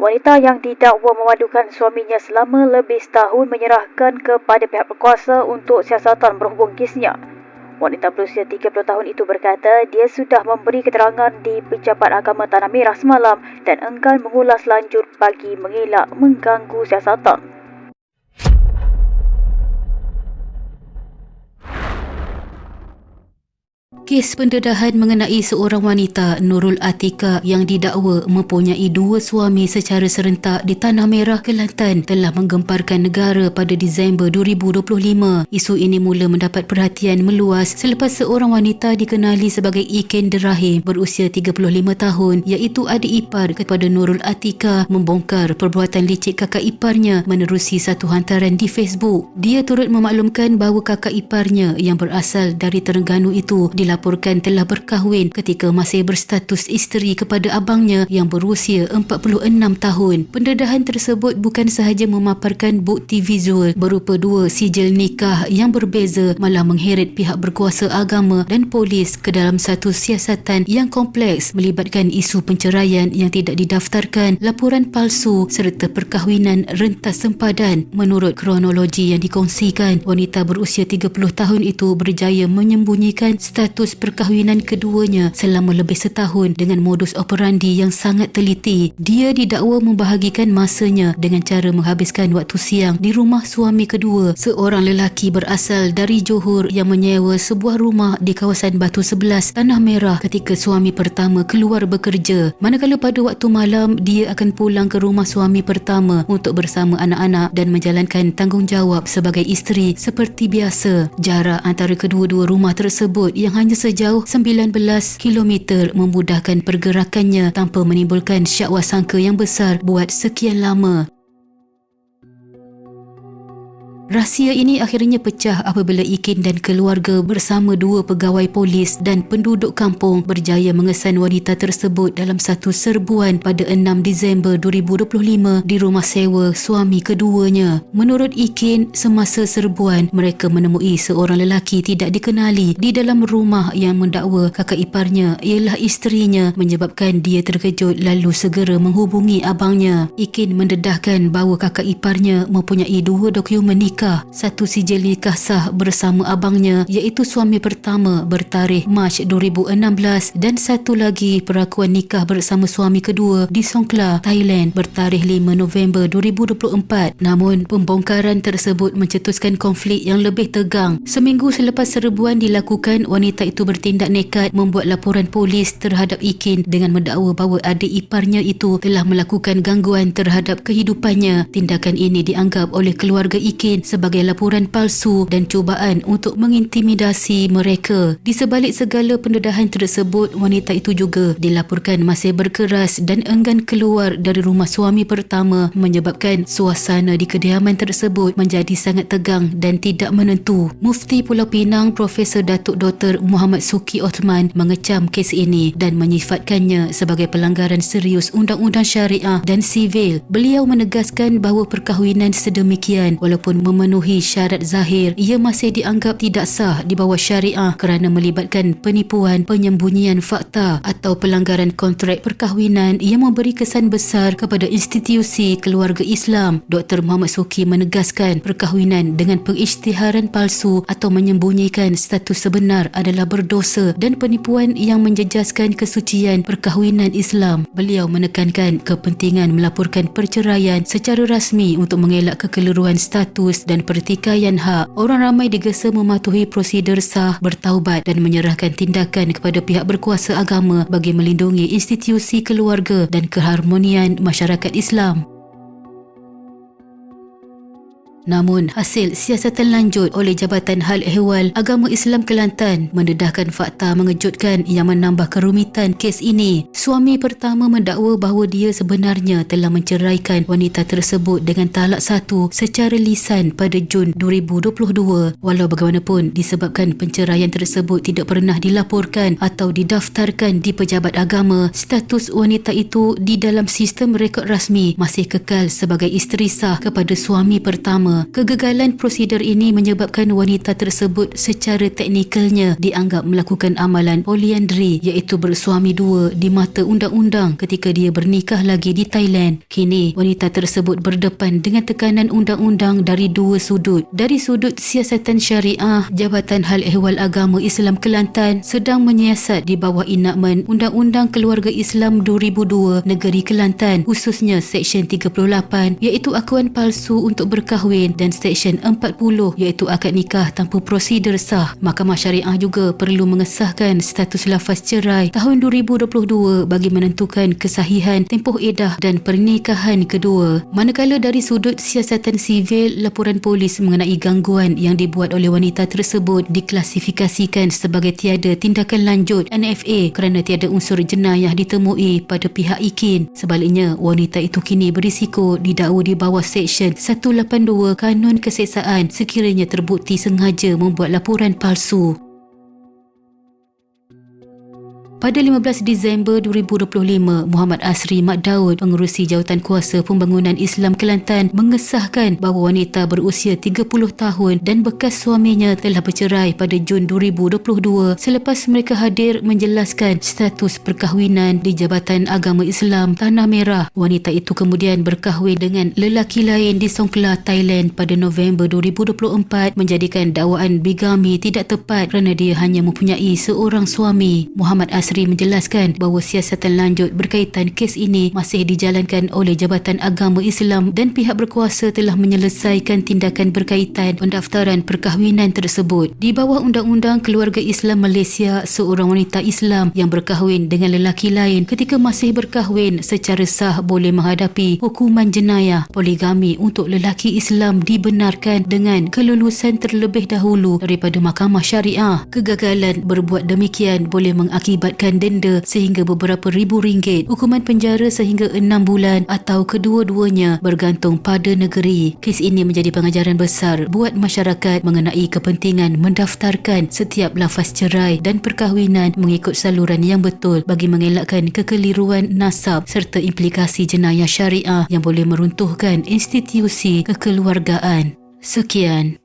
Wanita yang didakwa memadukan suaminya selama lebih setahun menyerahkan kepada pihak berkuasa untuk siasatan berhubung kesnya. Wanita berusia 30 tahun itu berkata dia sudah memberi keterangan di Pejabat Agama Tanah Merah semalam dan enggan mengulas lanjut bagi mengelak mengganggu siasatan. Kes pendedahan mengenai seorang wanita Nurul Atika yang didakwa mempunyai dua suami secara serentak di Tanah Merah, Kelantan telah menggemparkan negara pada Disember 2025. Isu ini mula mendapat perhatian meluas selepas seorang wanita dikenali sebagai Iken Derahim berusia 35 tahun iaitu adik ipar kepada Nurul Atika membongkar perbuatan licik kakak iparnya menerusi satu hantaran di Facebook. Dia turut memaklumkan bahawa kakak iparnya yang berasal dari Terengganu itu dilaporkan telah berkahwin ketika masih berstatus isteri kepada abangnya yang berusia 46 tahun. Pendedahan tersebut bukan sahaja memaparkan bukti visual berupa dua sijil nikah yang berbeza malah mengheret pihak berkuasa agama dan polis ke dalam satu siasatan yang kompleks melibatkan isu penceraian yang tidak didaftarkan, laporan palsu serta perkahwinan rentas sempadan. Menurut kronologi yang dikongsikan, wanita berusia 30 tahun itu berjaya menyembunyikan status status perkahwinan keduanya selama lebih setahun dengan modus operandi yang sangat teliti. Dia didakwa membahagikan masanya dengan cara menghabiskan waktu siang di rumah suami kedua, seorang lelaki berasal dari Johor yang menyewa sebuah rumah di kawasan Batu Sebelas, Tanah Merah ketika suami pertama keluar bekerja. Manakala pada waktu malam, dia akan pulang ke rumah suami pertama untuk bersama anak-anak dan menjalankan tanggungjawab sebagai isteri seperti biasa. Jarak antara kedua-dua rumah tersebut yang hanya sejauh 19 km memudahkan pergerakannya tanpa menimbulkan syak wasangka yang besar buat sekian lama. Rahsia ini akhirnya pecah apabila Ikin dan keluarga bersama dua pegawai polis dan penduduk kampung berjaya mengesan wanita tersebut dalam satu serbuan pada 6 Disember 2025 di rumah sewa suami keduanya. Menurut Ikin, semasa serbuan mereka menemui seorang lelaki tidak dikenali di dalam rumah yang mendakwa kakak iparnya ialah isterinya menyebabkan dia terkejut lalu segera menghubungi abangnya. Ikin mendedahkan bahawa kakak iparnya mempunyai dua dokumen nikah nikah, satu sijil nikah sah bersama abangnya iaitu suami pertama bertarikh Mac 2016 dan satu lagi perakuan nikah bersama suami kedua di Songkla, Thailand bertarikh 5 November 2024. Namun, pembongkaran tersebut mencetuskan konflik yang lebih tegang. Seminggu selepas serbuan dilakukan, wanita itu bertindak nekat membuat laporan polis terhadap Ikin dengan mendakwa bahawa adik iparnya itu telah melakukan gangguan terhadap kehidupannya. Tindakan ini dianggap oleh keluarga Ikin sebagai laporan palsu dan cubaan untuk mengintimidasi mereka. Di sebalik segala pendedahan tersebut, wanita itu juga dilaporkan masih berkeras dan enggan keluar dari rumah suami pertama menyebabkan suasana di kediaman tersebut menjadi sangat tegang dan tidak menentu. Mufti Pulau Pinang Profesor Datuk Dr. Muhammad Suki Othman mengecam kes ini dan menyifatkannya sebagai pelanggaran serius undang-undang syariah dan sivil. Beliau menegaskan bahawa perkahwinan sedemikian walaupun memenuhi syarat zahir, ia masih dianggap tidak sah di bawah syariah kerana melibatkan penipuan, penyembunyian fakta atau pelanggaran kontrak perkahwinan yang memberi kesan besar kepada institusi keluarga Islam. Dr. Muhammad Suki menegaskan perkahwinan dengan pengisytiharan palsu atau menyembunyikan status sebenar adalah berdosa dan penipuan yang menjejaskan kesucian perkahwinan Islam. Beliau menekankan kepentingan melaporkan perceraian secara rasmi untuk mengelak kekeliruan status dan pertikaian hak, orang ramai digesa mematuhi prosedur sah, bertaubat dan menyerahkan tindakan kepada pihak berkuasa agama bagi melindungi institusi keluarga dan keharmonian masyarakat Islam. Namun, hasil siasatan lanjut oleh Jabatan Hal Ehwal Agama Islam Kelantan mendedahkan fakta mengejutkan yang menambah kerumitan kes ini. Suami pertama mendakwa bahawa dia sebenarnya telah menceraikan wanita tersebut dengan talak satu secara lisan pada Jun 2022. Walau bagaimanapun, disebabkan penceraian tersebut tidak pernah dilaporkan atau didaftarkan di pejabat agama, status wanita itu di dalam sistem rekod rasmi masih kekal sebagai isteri sah kepada suami pertama agama. Kegagalan prosedur ini menyebabkan wanita tersebut secara teknikalnya dianggap melakukan amalan poliandri iaitu bersuami dua di mata undang-undang ketika dia bernikah lagi di Thailand. Kini, wanita tersebut berdepan dengan tekanan undang-undang dari dua sudut. Dari sudut siasatan syariah, Jabatan Hal Ehwal Agama Islam Kelantan sedang menyiasat di bawah enakmen Undang-Undang Keluarga Islam 2002 Negeri Kelantan khususnya Seksyen 38 iaitu akuan palsu untuk berkahwin dan Seksyen 40 iaitu akad nikah tanpa prosedur sah. Mahkamah Syariah juga perlu mengesahkan status lafaz cerai tahun 2022 bagi menentukan kesahihan tempoh edah dan pernikahan kedua. Manakala dari sudut siasatan sivil, laporan polis mengenai gangguan yang dibuat oleh wanita tersebut diklasifikasikan sebagai tiada tindakan lanjut NFA kerana tiada unsur jenayah ditemui pada pihak IKIN. Sebaliknya, wanita itu kini berisiko didakwa di bawah Seksyen 182 Kanun Keseksaan sekiranya terbukti sengaja membuat laporan palsu. Pada 15 Disember 2025, Muhammad Asri Mat Daud, pengerusi jawatan kuasa pembangunan Islam Kelantan mengesahkan bahawa wanita berusia 30 tahun dan bekas suaminya telah bercerai pada Jun 2022 selepas mereka hadir menjelaskan status perkahwinan di Jabatan Agama Islam Tanah Merah. Wanita itu kemudian berkahwin dengan lelaki lain di Songkla, Thailand pada November 2024 menjadikan dakwaan bigami tidak tepat kerana dia hanya mempunyai seorang suami. Muhammad Asri Asri menjelaskan bahawa siasatan lanjut berkaitan kes ini masih dijalankan oleh Jabatan Agama Islam dan pihak berkuasa telah menyelesaikan tindakan berkaitan pendaftaran perkahwinan tersebut. Di bawah Undang-Undang Keluarga Islam Malaysia, seorang wanita Islam yang berkahwin dengan lelaki lain ketika masih berkahwin secara sah boleh menghadapi hukuman jenayah. Poligami untuk lelaki Islam dibenarkan dengan kelulusan terlebih dahulu daripada Mahkamah Syariah. Kegagalan berbuat demikian boleh mengakibatkan dikenakan denda sehingga beberapa ribu ringgit, hukuman penjara sehingga enam bulan atau kedua-duanya bergantung pada negeri. Kes ini menjadi pengajaran besar buat masyarakat mengenai kepentingan mendaftarkan setiap lafaz cerai dan perkahwinan mengikut saluran yang betul bagi mengelakkan kekeliruan nasab serta implikasi jenayah syariah yang boleh meruntuhkan institusi kekeluargaan. Sekian.